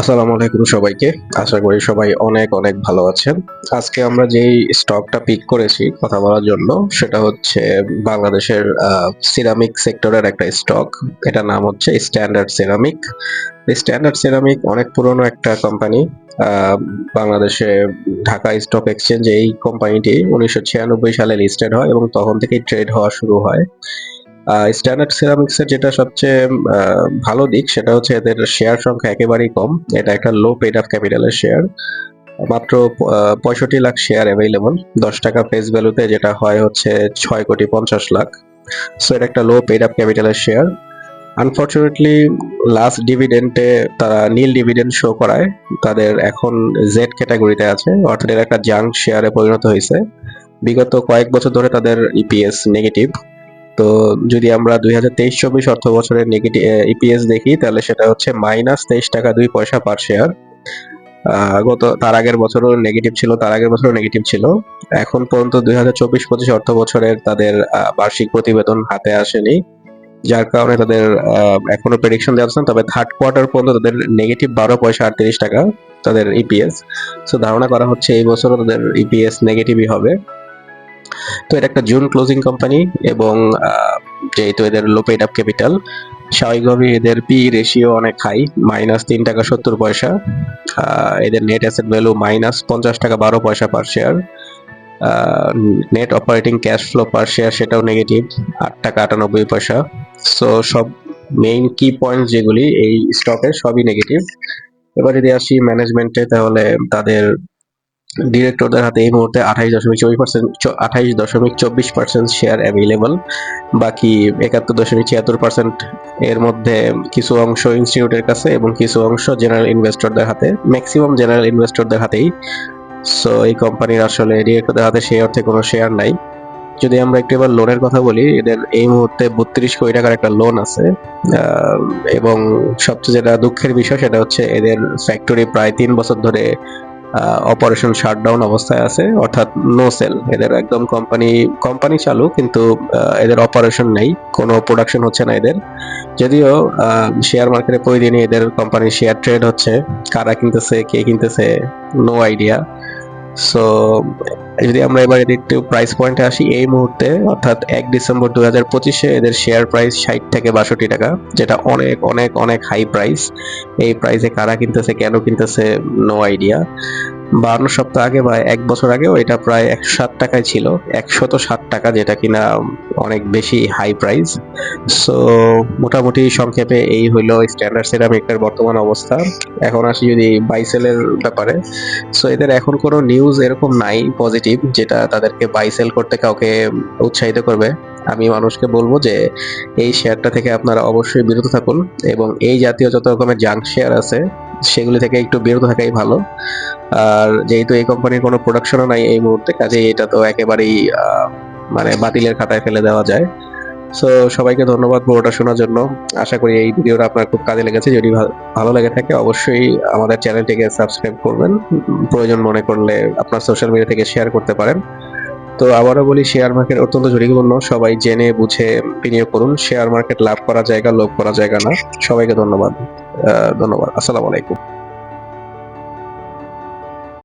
আসসালামু আলাইকুম সবাইকে। আশা করি সবাই অনেক অনেক ভালো আছেন। আজকে আমরা যেই স্টকটা পিক করেছি কথা বলার জন্য, সেটা হচ্ছে বাংলাদেশের সিরামিক সেক্টরের একটা স্টক এটার নাম হচ্ছে স্ট্যান্ডার্ড সিরামিক স্ট্যান্ডার্ড সিরামিক অনেক পুরনো একটা কোম্পানি বাংলাদেশে ঢাকা স্টক এক্সচেঞ্জ এই কোম্পানিটি উনিশশো ছিয়ানব্বই সালে লিস্টেড হয় এবং তখন থেকেই ট্রেড হওয়া শুরু হয়। স্ট্যান্ডার্ড সিরামিক্সের যেটা সবচেয়ে ভালো দিক সেটা হচ্ছে এদের শেয়ার সংখ্যা একেবারেই কম। এটা একটা লো পেড আপ ক্যাপিটালের শেয়ার মাত্র পঁয়ষট্টি লাখ শেয়ার অ্যাভেলেবল দশ টাকা ফেস ভ্যালুতে যেটা হয় হচ্ছে ছয় কোটি পঞ্চাশ লাখ। সো এটা একটা লো পেড আপ ক্যাপিটালের শেয়ার আনফর্চুনেটলি লাস্ট ডিভিডেন্টে তারা নীল ডিভিডেন্ড শো করায়। তাদের এখন জেড ক্যাটাগরিতে আছে। অর্থাৎ একটা জাঙ্ক শেয়ারে পরিণত হয়েছে। বিগত কয়েক বছর ধরে তাদের ইপিএস নেগেটিভ তো যদি আমরা দুই হাজার তেইশ চব্বিশ অর্থ বছরের নেগেটিভ ইপিএস দেখি, তাহলে সেটা হচ্ছে মাইনাস তেইশ টাকা দুই পয়সা পার শেয়ার গত, তার আগের বছরও নেগেটিভ ছিল, তার আগের বছরও নেগেটিভ ছিল। এখন পর্যন্ত দুই হাজার চব্বিশ পঁচিশ অর্থ বছরের তাদের বার্ষিক প্রতিবেদন হাতে আসেনি। যার কারণে তাদের এখনও প্রেডিকশন দেওয়া যাচ্ছে না, তবে থার্ড কোয়ার্টার পর্যন্ত তাদের নেগেটিভ বারো পয়সা আটত্রিশ টাকা তাদের ইপিএস সো ধারণা করা হচ্ছে এই বছরও তাদের ইপিএস নেগেটিভই হবে। তো এটা একটা জুন ক্লোজিং কোম্পানি এবং যেহেতু এদের লো পেড আপ ক্যাপিটাল স্বাভাবিকভাবে এদের পি রেশিও অনেক হাই মাইনাস তিন টাকা সত্তর পয়সা। এদের নেট অ্যাসেট ভ্যালু মাইনাস পঞ্চাশ টাকা বারো পয়সা per share net operating cash flow per share সেটাও নেগেটিভ আট টাকা আটানব্বই পয়সা। সো সব মেইন কি পয়েন্ট যেগুলি এই স্টকের সবই নেগেটিভ এবার যদি আসি ম্যানেজমেন্টে তাহলে তাদের ডিরেক্টরদের হাতে এই মুহূর্তে আঠাইশ দশমিক চব্বিশ পার্সেন্ট আঠাইশ দশমিক চব্বিশ পার্সেন্ট শেয়ার অ্যাভেলেবল বাকি একাত্তর দশমিক ছিয়াত্তর পার্সেন্ট এর মধ্যে কিছু অংশ ইনস্টিটিউটের কাছে এবং কিছু অংশ জেনারেল ইনভেস্টরদের হাতে ম্যাক্সিমাম জেনারেল ইনভেস্টরদের হাতেই। সো এই কোম্পানির আসলে ডিরেক্টরদের হাতে সেই অর্থে কোনো শেয়ার নাই। যদি আমরা একটু এবার লোনের কথা বলি, এদের এই মুহূর্তে বত্রিশ কোটি টাকার একটা লোন আছে। এবং সবচেয়ে যেটা দুঃখের বিষয় সেটা হচ্ছে এদের ফ্যাক্টরি প্রায় তিন বছর ধরে অপারেশন শাটডাউন অবস্থায় আছে, অর্থাৎ নো সেল এদের একদম কোম্পানি কোম্পানি চালু, কিন্তু এদের অপারেশন নেই, কোনো প্রোডাকশন হচ্ছে না এদের। যদিও শেয়ার মার্কেটে প্রতিদিনই এদের কোম্পানির শেয়ার ট্রেড হচ্ছে, কারা কিনতেছে, কে কিনতেছে নো আইডিয়া সো যদি আমরা এবার একটু প্রাইস পয়েন্টে আসি, এই মুহূর্তে, অর্থাৎ এক ডিসেম্বর দু হাজার পঁচিশে এদের শেয়ার প্রাইস ষাট থেকে বাষট্টি টাকা, যেটা অনেক অনেক অনেক হাই প্রাইস এই প্রাইসে কারা কিনতেছে, কেন কিনতেছে নো আইডিয়া বান্ন সপ্তাহ আগে বা এক বছর আগেও এটা প্রায় একশো ষাট টাকায় ছিল, একশত ষাট টাকা যেটা কিনা অনেক বেশি হাই প্রাইস সো মোটামুটি সংক্ষেপে এই হইল স্ট্যান্ডার্ড সিরামিকের বর্তমান অবস্থা। এখন আসি যদি বাইসেলের ব্যাপারে। সো এদের এখন কোনো নিউজ এরকম নাই পজিটিভ যেটা তাদেরকে বাই সেল করতে কাউকে উৎসাহিত করবে। আমি মানুষকে বলব যে, এই শেয়ারটা থেকে আপনারা অবশ্যই বিরত থাকুন এবং এই জাতীয় যত রকমের জাঙ্ক শেয়ার আছে, সেগুলি থেকে একটু বিরত থাকাই ভালো। আর যেহেতু এই কোম্পানির কোনো প্রোডাকশনও নাই এই মুহূর্তে কাজে এটা তো একেবারেই মানে বাতিলের খাতায় ফেলে দেওয়া যায়। সো সবাইকে ধন্যবাদ পুরোটা শোনার জন্য। আশা করি এই ভিডিওটা আপনার খুব কাজে লেগেছে। যদি ভালো লেগে থাকে, অবশ্যই আমাদের চ্যানেলটিকে সাবস্ক্রাইব করবেন। প্রয়োজন মনে করলে আপনার সোশ্যাল মিডিয়া থেকে শেয়ার করতে পারেন। তো আবারও বলি, শেয়ার মার্কেট অত্যন্ত ঝুঁকিপূর্ণ সবাই জেনে বুঝে বিনিয়োগ করুন। শেয়ার মার্কেট লাভ করা জায়গা, লোভ করা জায়গা না। সবাইকে ধন্যবাদ। ধন্যবাদ। আসসালামু আলাইকুম।